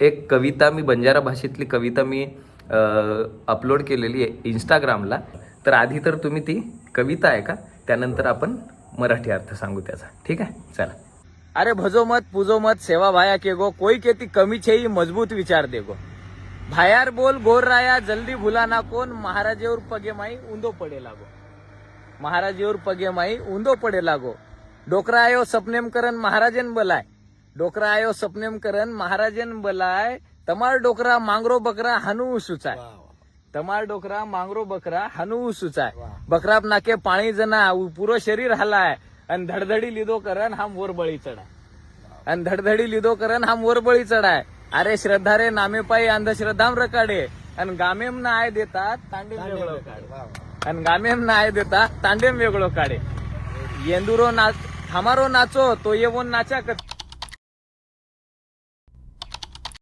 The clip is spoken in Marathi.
एक कविता मी बंजारा भाषेतली कविता मी अपलोड केलेली आहे इंस्टाग्रामला तर आधी तर तुम्ही ती कविता आहे का त्यानंतर आपण मराठी अर्थ सांगू त्याचा. ठीक आहे? चला. अरे भजो मत पुजो मत सेवा भाया के गो कोई केती कमी छेई मजबूत विचार दे गो. भायार बोल गोर राया जल्दी भुला ना कोण महाराजेवर पगे माई उंदो पडे लागो. महाराजेवर पगे माई उंदो पडे लागो. डोकरा आयो सपनेम करन महाराजेन बलाय. डोकरा आयो सपनेम करन महाराजेन बलाय तमार डोकरा मांगरो बकरा हनु सुचाय. तमार डोकरा मांगरो बकरा हनु सुचाय. बकराप नाके पाणी जना पुरो शरीर हलाय. आणि धडधडी लिदो करन हा मोर बळी चढाय. आणि धडधडी लिदो करन हा मोर बळी चढाय. अरे श्रद्धा रे नामे पायी अंधश्रद्धाम रकाडे. आणि गामेम ना आय देतात तांडेम वेगळं काढे. आणि गामेम ना आय देतात तांडेम वेगळं काढे. येंदुरो नाच हमारो नाचो तो येऊन नाचा